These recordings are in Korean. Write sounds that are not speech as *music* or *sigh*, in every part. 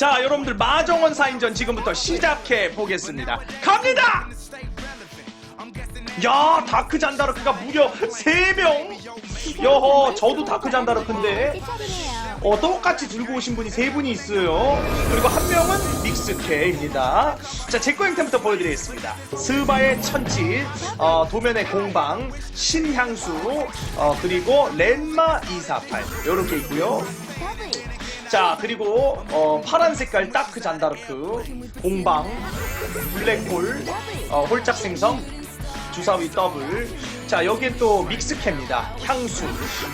자, 여러분들 마정원 사인전 지금부터 시작해 보겠습니다. 갑니다! 야, 다크 잔다르크가 무려 3명! 여허, 저도 다크 잔다르크인데. 어, 똑같이 들고 오신 분이 세 분이 있어요. 그리고 한 명은 믹스케입니다. 자, 제거 행템부터 보여드리겠습니다. 스바의 천지, 어, 도면의 공방, 신향수, 어, 그리고 렌마 248. 요렇게 있고요. 자, 그리고, 어, 파란 색깔 다크 잔다르크, 공방, 블랙홀, 어, 홀짝 생성, 주사위 더블. 자, 여기엔 또 믹스캐입니다. 향수,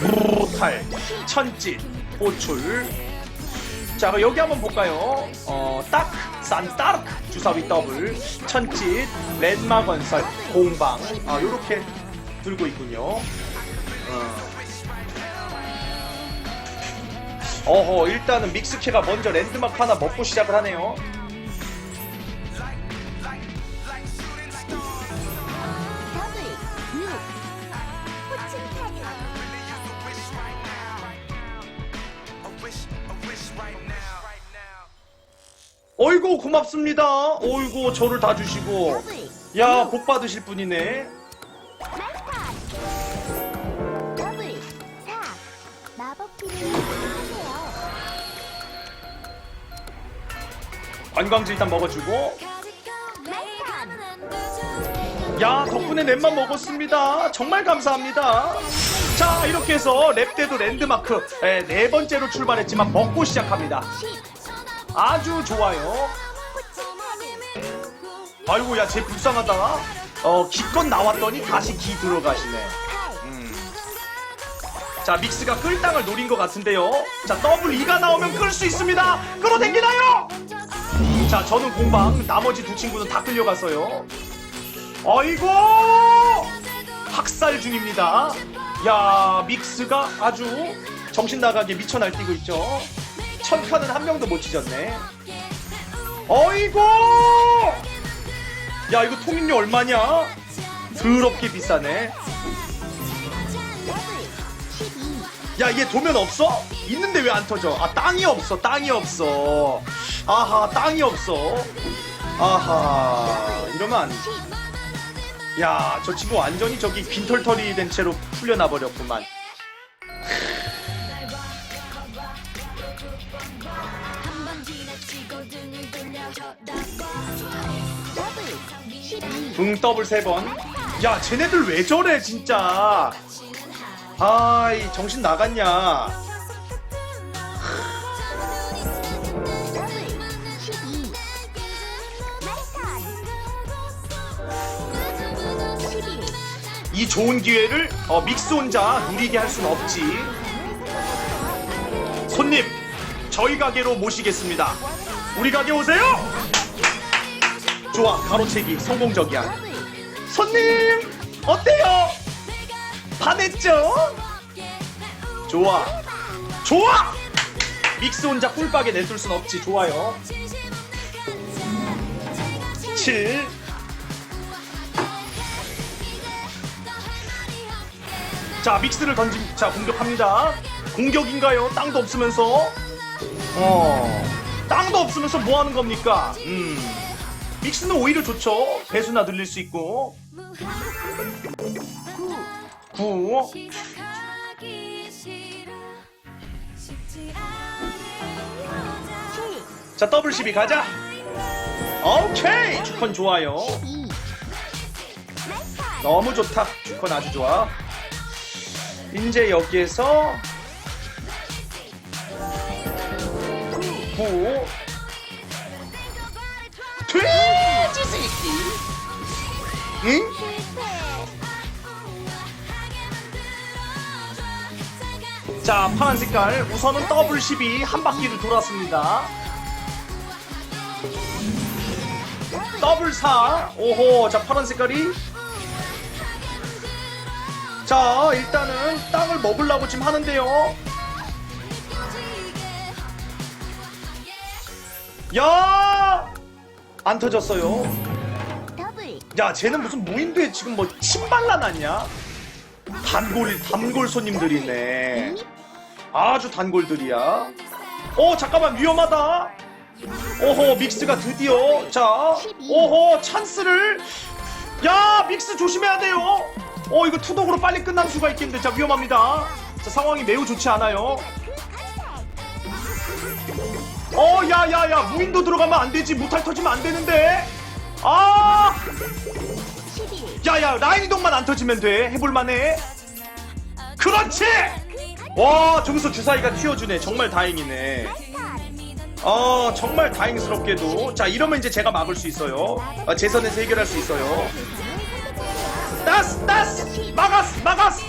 무탈, 천짓, 호출. 자, 그럼 여기 한번 볼까요? 어, 딱, 산따르크, 주사위 더블, 천짓, 렌마 건설, 공방. 아, 요렇게 들고 있군요. 어. 어허, 일단은 믹스캐가 먼저 랜드마크 하나 먹고 시작을 하네요. 어이구, 고맙습니다. 어이구, 저를 다 주시고. 야, 복 받으실 분이네. 관광지 일단 먹어주고. 야, 덕분에 랩만 먹었습니다. 정말 감사합니다. 자, 이렇게 해서 랩 때도 랜드마크 에, 네 번째로 출발했지만 먹고 시작합니다. 십. 아주 좋아요. 아이고, 야, 쟤 불쌍하다. 어, 기껏 나왔더니 다시 기 들어가시네. 팔. 자, 믹스가 끌당을 노린 것 같은데요. 자, 더블 2가 나오면 끌 수 있습니다. 끌어당기나요? 자, 저는 공방, 나머지 두 친구는 다 끌려갔어요. 아이고! 학살 중입니다. 야, 믹스가 아주 정신 나가게 미쳐 날뛰고 있죠. 천 칸은 한 명도 못 찢었네. 어이구! 야, 이거 통인료 얼마냐? 더럽게 비싸네. 야, 얘 도면 없어? 있는데 왜 안 터져? 아, 땅이 없어, 땅이 없어. 아하, 땅이 없어. 아하, 이러면 안 돼. 야, 저 친구 완전히 저기 빈털털이 된 채로 풀려나 버렸구만. 응, 더블 세 번. 야, 쟤네들 왜 저래, 진짜. 아이, 정신 나갔냐. 이 좋은 기회를 어, 믹스 혼자 누리게 할순 없지. 손님, 저희 가게로 모시겠습니다. 우리 가게 오세요! 좋아, 가로채기 성공적이야. 손님, 어때요? 반했죠? 좋아, 좋아! 믹스 혼자 꿀빡에 내줄 순 없지. 좋아요. 7. 자, 믹스를 던짐, 자, 공격합니다. 공격인가요? 땅도 없으면서? 어, 땅도 없으면서 뭐 하는 겁니까? 음. 믹스는 오히려 좋죠. 배수나 늘릴 수 있고. 구. 9. 칠. 자, 더블 12 가자. 오케이! 주컨 좋아요. 너무 좋다. 주컨 아주 좋아. 이제 여기에서 9. 돼지 새끼. 응? 자, 파란 색깔. 우선은 더블 12 한 바퀴를 돌았습니다. 더블 4. 오호, 자, 파란 색깔이. 자, 일단은 땅을 먹으려고 지금 하는데요. 야! 안 터졌어요. 야, 쟤는 무슨 무인도에 지금 뭐 침 발라 놨냐? 단골, 단골 손님들이네. 아주 단골들이야. 어, 잠깐만, 위험하다. 오호 믹스가 드디어 자 오호 찬스를 야 믹스 조심해야 돼요 어 이거 투독으로 빨리 끝날 수가 있겠는데. 자 위험합니다. 자 상황이 매우 좋지 않아요. 어 야야야. 무인도 들어가면 안 되지. 무탈 터지면 안 되는데. 아! 11 야야. 라인 이동만 안 터지면 돼. 해볼만해. 그렇지! 와 저기서 주사위가 튀어주네. 정말 다행이네. 어 정말 다행스럽게도. 자 이러면 이제 제가 막을 수 있어요. 아, 제 선에서 해결할 수 있어요 따스 따스! 막았어 막았어!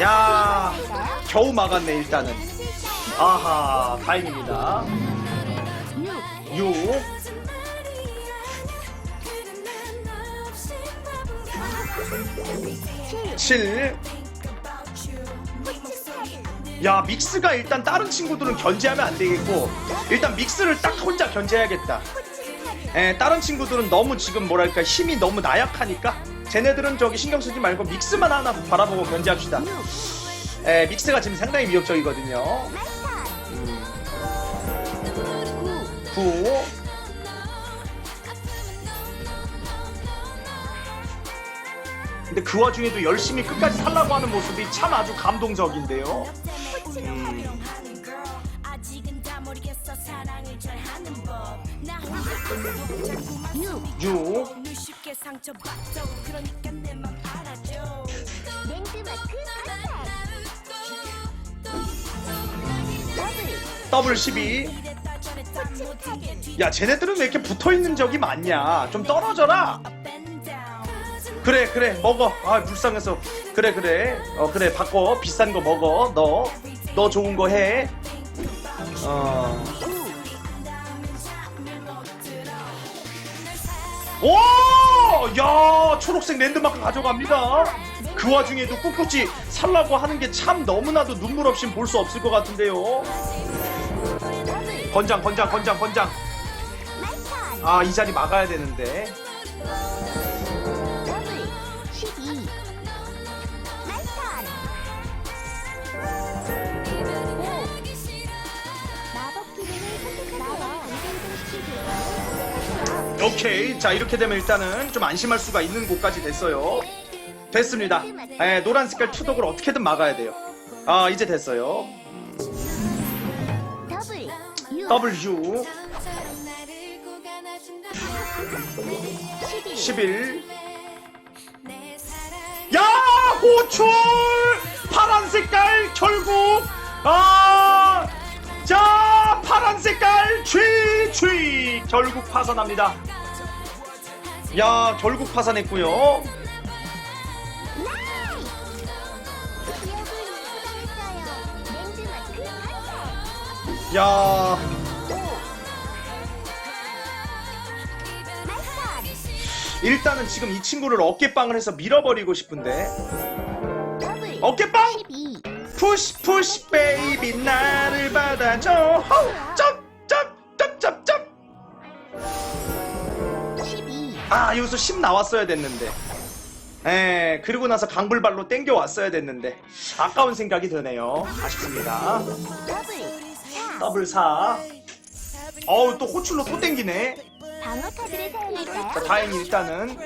야 겨우 막았네 일단은. 아하 다행입니다. 6 6 7 야 믹스가 일단 다른 친구들은 견제하면 안 되겠고 일단 믹스를 딱 혼자 견제해야겠다. 예, 다른 친구들은 너무 지금 뭐랄까 힘이 너무 나약하니까 쟤네들은 저기 신경 쓰지 말고 믹스만 하나 바라보고 견제합시다. 예, 믹스가 지금 상당히 위협적이거든요. 9 근데 그 와중에도 열심히 끝까지 살라고 하는 모습이 참 아주 감동적인데요. 아직 은다 모르겠어 사랑을 잘하는 법나 혼자 자꾸만 6눈 쉽게 상처받죠 그러니까 내 맘 알아줘. 랜드마크 컨택 더블 더블 12 이랬다 저랬다 모든 게뒤야 쟤네들은 왜 이렇게 붙어 있는 적이 많냐? 좀 떨어져라. 그래 그래. 먹어. 아 불쌍해서. 그래 그래. 어 그래. 바꿔. 비싼 거 먹어. 너. 너 좋은 거 해. 어. 오! 야, 초록색 랜드마크 가져갑니다. 그 와중에도 꿋꿋이 살라고 하는 게 참 너무나도 눈물 없이 볼수 없을 것 같은데요. 건장, 건장, 건장. 마이턴 아, 이 자리 막아야 되는데. 오케이. 자, 이렇게 되면 일단은 좀 안심할 수가 있는 곳까지 됐어요. 됐습니다. 예, 노란 색깔 투독을 어떻게든 막아야 돼요. 아, 이제 됐어요. 더블 6 W 11 11 야 호출 파란 색깔 결국 아, 아자 파란 색깔 취취 결국 파산합니다 야 결국 파산했고요. 야. 5 마이턴 일단은 지금 이 친구를 어깨빵을 해서 밀어버리고 싶은데. 어깨빵? 12 푸시 푸시 베이비 나를 받아줘. 점점점점점 아 여기서 10 나왔어야 됐는데. 에 그리고 나서 강불발로 땡겨 왔어야 됐는데. 아까운 생각이 드네요. 아쉽습니다. 더블 4 더블 4 어우 또 호출로 또 땡기네. 방어 카드를 사용할까요? 자 다행히 일단은.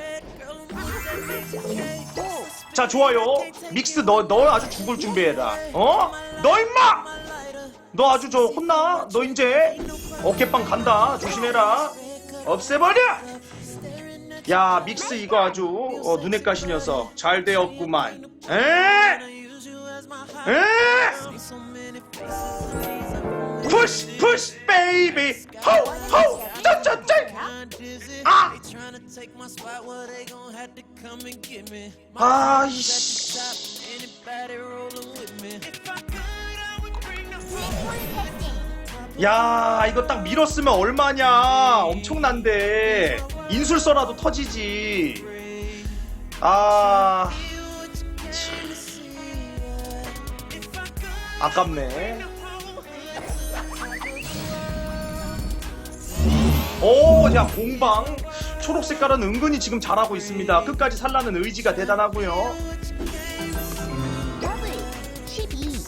5자 좋아요. 믹스 너 너 아주 죽을 준비해라. 어? 너 임마! 너 아주 저 혼나? 너 이제 어깨빵 간다. 조심해라. 없애버려 야 믹스 이거 아주 어, 눈에 까신 녀석 잘 되었구만 에? 에? 푸시 푸시 베이비 호우 짠짠짠 아 with me? 야 이거 딱 밀었으면 얼마냐 엄청난데 인술서라도 터지지. 아 참. 아깝네. 오 야 공방. 초록 색깔은 은근히 지금 잘하고 있습니다. 끝까지 살라는 의지가 대단하고요. 더블 12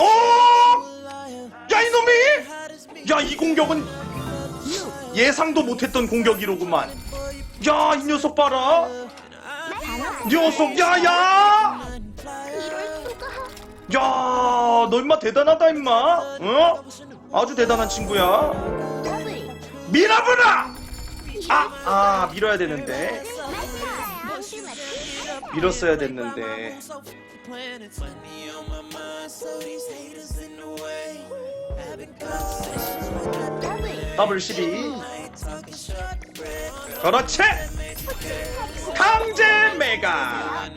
오! 야 이놈이! 야 이 공격은 예상도 못했던 공격이로구만 야 이 녀석 봐라 녀석 야야 이럴 수가. 야, 너 임마 대단하다 임마. 어? 아주 대단한 친구야. 밀어보라. 아, 아 밀어야 되는데. 밀었어야 됐는데. 더블. 더블 12. ain't talking short bread. 그렇지. 강제 메가.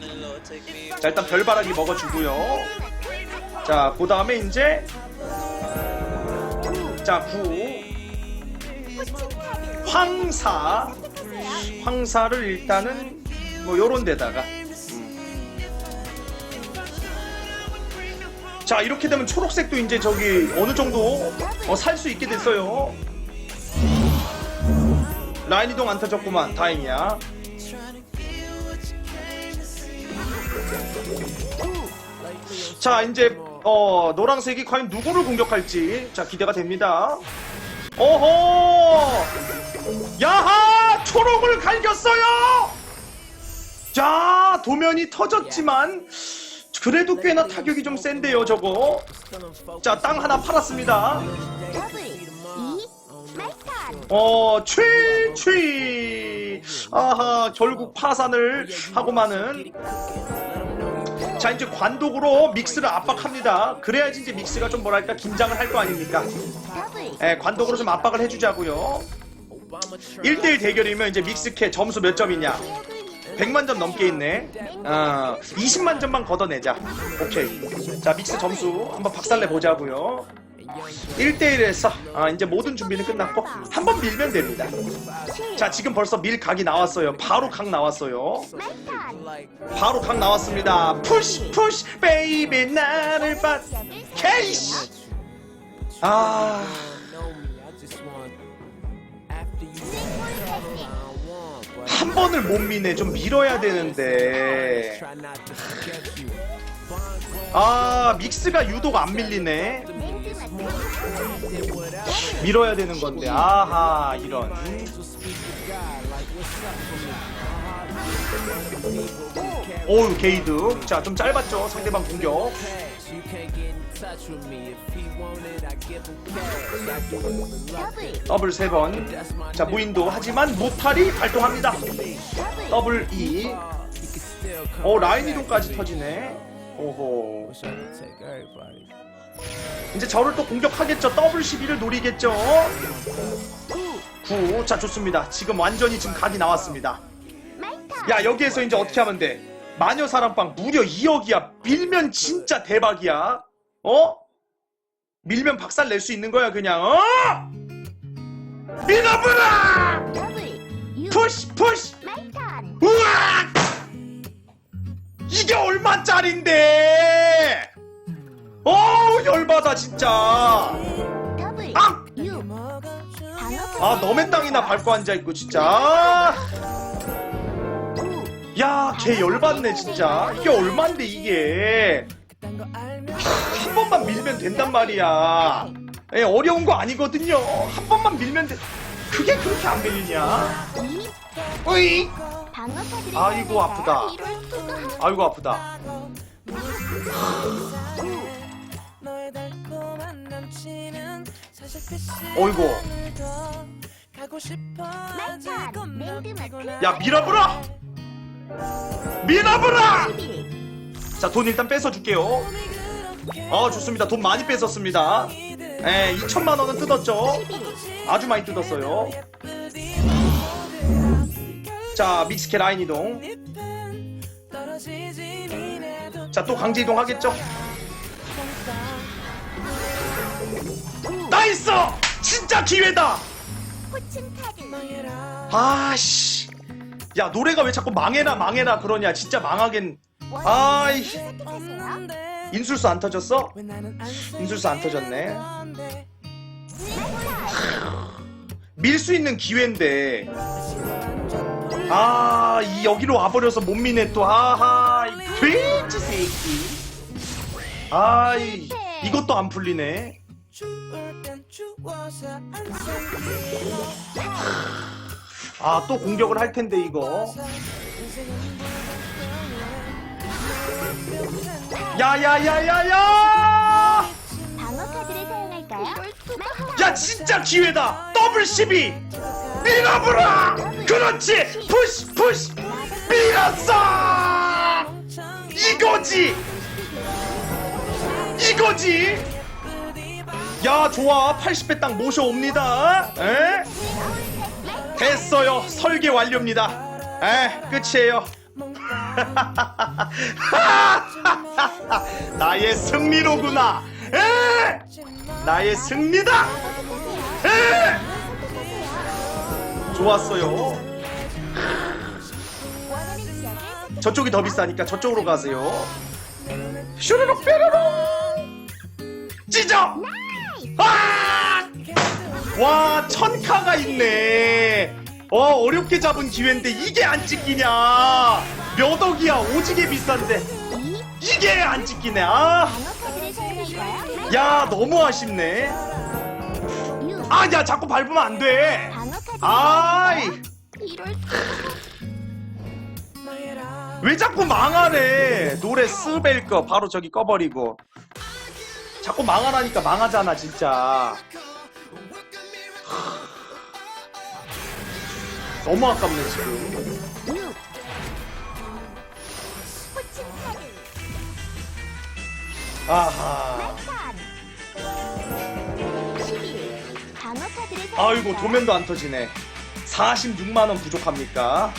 자 일단 별바라기 먹어주고요. 자, 그 다음에 이제 자, 9 황사 황사를 일단은 뭐 요런 데다가 음. 자 이렇게 되면 초록색도 이제 저기 어느 정도 어, 살 수 있게 됐어요 라인 이동 안 터졌구만. 다행이야. 자 이제 어 노란색이 과연 누구를 공격할지. 자 기대가 됩니다. 오호 야하! 초록을 갈겼어요! 자 도면이 터졌지만 그래도 꽤나 타격이 좀 센데요 저거. 자 땅 하나 팔았습니다. 어, 최취 아하, 결국 파산을 하고 마는. 자, 이제 관독으로 믹스를 압박합니다. 그래야지 이제 믹스가 좀 뭐랄까, 긴장을 할 거 아닙니까? 예, 관독으로 좀 압박을 해주자고요. 1대1 대결이면 이제 믹스캐 점수 몇 점이냐? 100만 점 넘게 있네. 어, 20만 점만 걷어내자. 오케이. 자, 믹스 점수 한번 박살내 보자고요. 1대1에서 아, 이제 모든 준비는 끝났고 한 번 밀면 됩니다. 자, 지금 벌써 밀 각이 나왔어요. 바로 각 나왔어요. 바로 각 나왔습니다. 푸시 푸시 베이비 나를 받 케이씨. 아, 한 번을 못 미네. 좀 밀어야 되는데. 아, 믹스가 유독 안 밀리네. 밀어야 되는 건데. 아하, 이런. 오우, 게이드. 자, 좀 짧았죠. 상대방 공격. 더블. 더블 세 번. 자, 무인도. 하지만 무팔이 발동합니다. 더블. 더블 2. He can still come. 오, 라인 이동까지 터지네. 오호. 이제 저를 또 공격하겠죠. 더블 12를 노리겠죠. 9. 자, 좋습니다. 지금 완전히 지금 각이 나왔습니다. 야, 여기에서 이제 어떻게 하면 돼? 마녀 사랑방 무려 2억이야. 밀면 진짜 대박이야. 어? 밀면 박살 낼 수 있는 거야, 그냥. 어? 밀어보라! 푸시, 푸시! 우와! 이게 얼마짜린데? 어우, 열받아, 진짜. 더블. 아! 유. 방어. 아, 너의 땅이나 밟고 앉아있고, 진짜. 아! 야, 걔 열받네, 진짜. 이게 얼만데, 이게. 한 번만 밀면 된단 말이야. 예, 어려운 거 아니거든요. 한 번만 밀면 돼. 그게 그렇게 안 밀리냐? 이. 으이! 아이고, 아프다. 아이고, 아프다. 어이구. 야, 밀어보라! 밀어보라! 11. 자, 돈 일단 뺏어줄게요. 어, 좋습니다. 돈 많이 뺏었습니다. 예, 2천만 원은 뜯었죠. 11. 아주 많이 뜯었어요. 자, 믹스캐 라인 이동. 자, 또 강제 이동 하겠죠? 나이스! 진짜 기회다! 카드. 아씨. 야, 노래가 왜 자꾸 망해라, 망해라 그러냐. 진짜 망하긴. 아이. 선택하세요. 인술수 안 터졌어? 인술수 안 터졌네. 밀 수 있는 기회인데. 아, 이 여기로 와버려서 못 미네 또. 아하, 이 돼지 새끼. 아이, 이것도 안 풀리네. 추울 땐 주워서 안 생기고 아또 공격을 할 텐데 이거. 야야야야야! 방어 카드를 사용할까요? 야 진짜 기회다! 더블 12 밀어보라 그렇지! 푸시 푸시! 밀었어! 이거지! 이거지 야 좋아. 80배 딱 모셔옵니다. 에? 됐어요. 설계 완료입니다. 에 끝이에요. *laughs* 나의 승리로구나. 에? 나의 승리다. 에? 좋았어요. 저쪽이 더 비싸니까 저쪽으로 가세요. 슈르륵 뾰르륵 찢어 아! 와 천카가 있네. 어 어렵게 잡은 기회인데 이게 안 찍히냐? 몇 억이야? 오지게 비싼데. 이 이게 안 찍히네. 아. 방어 카드를 사용할까요? 야 너무 아쉽네. 유아야 자꾸 밟으면 안돼. 아이. 왜 자꾸 망하래 노래 스벨 거 바로 저기 꺼버리고 자꾸 망하라니까 망하잖아 진짜. 하. 너무 아깝네 지금. 아하. 판11 방어 카드를 사용할까요? 아이고 도면도 안 터지네. 46만원 부족합니까?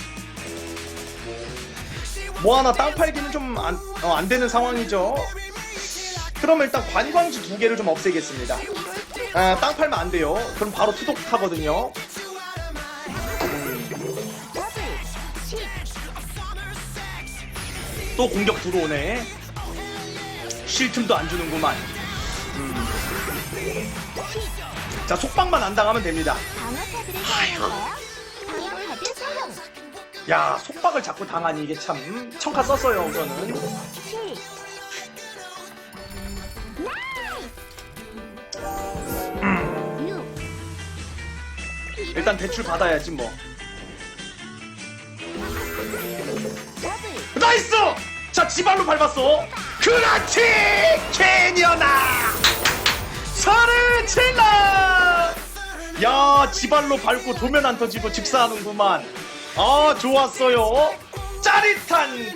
뭐 하나 땅 팔기는 좀안안 되는 상황이죠 그러면 일단 관광지 두 개를 좀 없애겠습니다. 아, 땅 팔면 안 돼요. 그럼 바로 투독하거든요. 더블 10또 공격 들어오네. 쉴 틈도 안 주는구만. 음. 자 속박만 안 당하면 됩니다. 야 속박을 자꾸 당하니 이게 참 음, 청카 썼어요 우선은 일단 대출 받아야지 뭐. 나이스! 자 지발로 밟았어. 그렇지 캐니언아 서른 칠러 야 지발로 밟고 도면 안 터지고 직사하는구만. 아 좋았어요. 짜릿한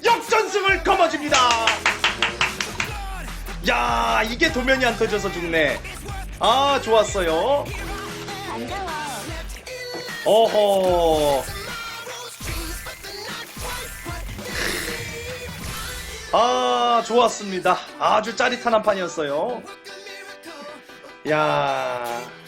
대역전승을 거머쥡니다. 야 이게 도면이 안 터져서 죽네. 아 좋았어요. 반가워 어허. 아, 좋았습니다. 아주 짜릿한 한 판이었어요. 야.